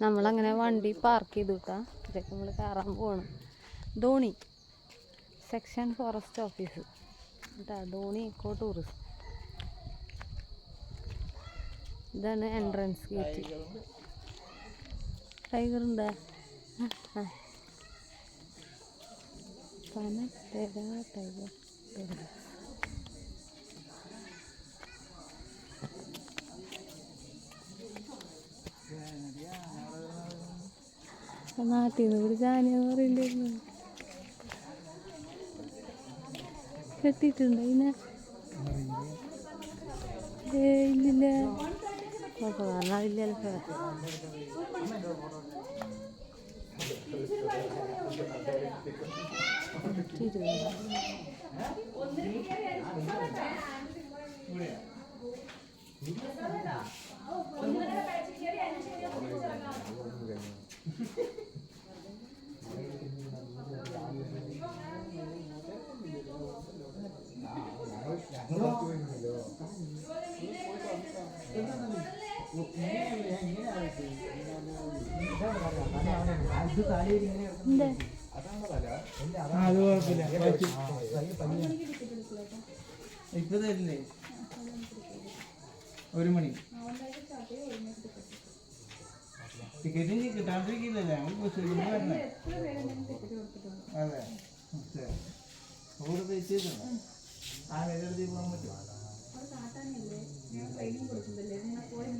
നമ്മളങ്ങനെ വണ്ടി പാർക്ക് ചെയ്തു കേട്ടാ ഇതിലേക്ക് നമ്മൾ കയറാൻ പോകണം ധോണി സെക്ഷൻ ഫോറസ്റ്റ് ഓഫീസ് കേട്ടോ ധോണി ഇക്കോ ടൂറിസ്റ്റ് ഇതാണ് എൻട്രൻസ് ഗേറ്റ് ടൈഗർ ഉണ്ട്? ടൈഗർ നാട്ടിൽ നിന്ന് ഇവിടെ ജാനിയെന്ന് പറയണ്ടായിരുന്നു കെട്ടിയിട്ടുണ്ടോ ഇതിനെ ഏ ഇല്ലില്ല. അപ്പോൾ പറഞ്ഞില്ലല്ലോ അത് കുഴപ്പമില്ല ഇപ്പൊ തരില്ലേ ഒരു മണി ടിക്കറ്റ് ഇനി കിട്ടാണ്ടിരിക്കില്ലല്ലേ വരണേ അതെ അവിടെ വെച്ച് ആ വേറെ പോകാൻ പറ്റുമോ